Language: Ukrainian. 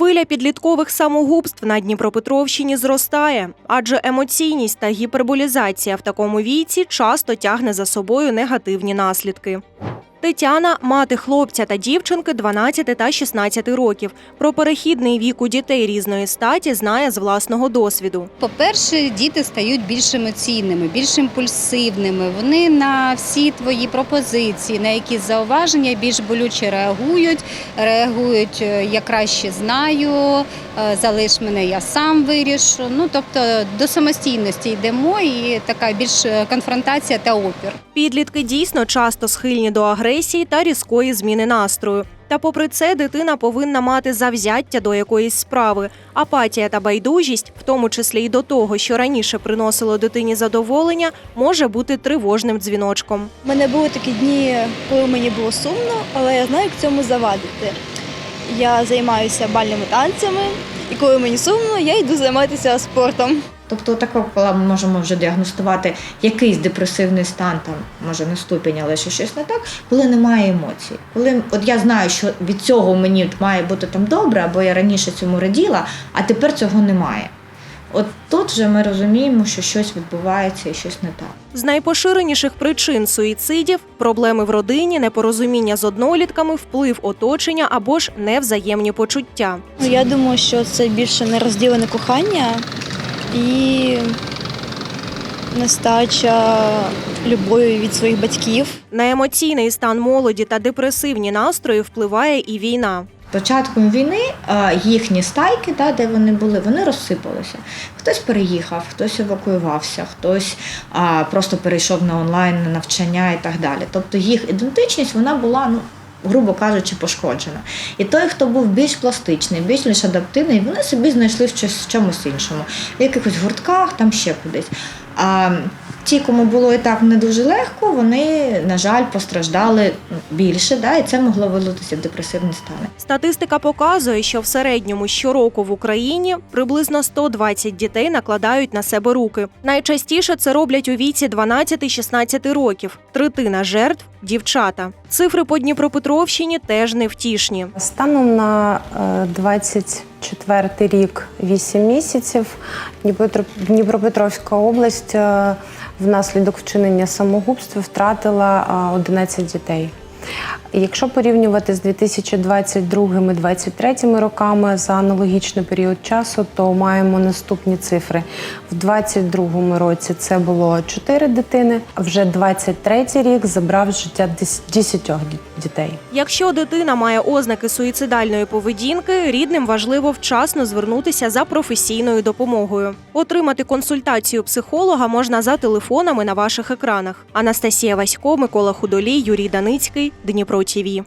Хвиля підліткових самогубств на Дніпропетровщині зростає, адже емоційність та гіперболізація в такому віці часто тягне за собою негативні наслідки. Тетяна мати хлопця та дівчинки 12 та 16 років. Про перехідний вік у дітей різної статі знає з власного досвіду. По-перше, діти стають більш емоційними, більш імпульсивними. Вони на всі твої пропозиції, на якісь зауваження більш болюче реагують. Реагують е, я краще знаю, е, залиш мене, я сам вирішу. Ну тобто до самостійності йдемо, і така більш е, конфронтація та опір. Підлітки дійсно часто схильні до агресії та різкої зміни настрою. Та попри це, дитина повинна мати завзяття до якоїсь справи. Апатія та байдужість, в тому числі й до того, що раніше приносило дитині задоволення, може бути тривожним дзвіночком. У мене були такі дні, коли мені було сумно, але я знаю, як цьому завадити. Я займаюся бальними танцями, і коли мені сумно, я йду займатися спортом. Тобто, тако, коли ми можемо вже діагностувати якийсь депресивний стан, там може не ступінь, але ще щось не так, коли немає емоцій. Коли от я знаю, що від цього мені має бути там добре, або я раніше цьому раділа, а тепер цього немає. От тут вже ми розуміємо, що щось відбувається і щось не так. З найпоширеніших причин суїцидів проблеми в родині, непорозуміння з однолітками, вплив оточення або ж невзаємні почуття. Ну, я думаю, що це більше нерозділене кохання і нестача любові від своїх батьків. На емоційний стан молоді та депресивні настрої впливає і війна. Початком війни їхні стайки, да, де вони були, вони розсипалися. Хтось переїхав, хтось евакуювався, хтось а, просто перейшов на онлайн на навчання і так далі. Тобто їх ідентичність вона була, ну. Грубо кажучи, пошкоджена. І той, хто був більш пластичний, більш лише адаптивний, вони собі знайшли щось в чомусь іншому, в якихось гуртках, там ще кудись. А Ті, кому було і так не дуже легко, вони, на жаль, постраждали більше, да, і це могло вилитися в депресивні стани. Статистика показує, що в середньому щороку в Україні приблизно 120 дітей накладають на себе руки. Найчастіше це роблять у віці 12-16 років. Третина жертв дівчата. Цифри по Дніпропетровщині теж невтішні. Станом на е, 20 четвертий рік, вісім місяців. Дніпропетровська область е, внаслідок вчинення самогубства втратила е, 11 дітей. Якщо порівнювати з 2022-2023 роками за аналогічний період часу, то маємо наступні цифри. В 2022 році це було 4 дитини, а вже 23 рік забрав життя 10 дітей. Якщо дитина має ознаки суїцидальної поведінки, рідним важливо вчасно звернутися за професійною допомогою. Отримати консультацію психолога можна за телефонами на ваших екранах. Анастасія Васько, Микола Худолій, Юрій Даницький, Дніпро ТІВІ.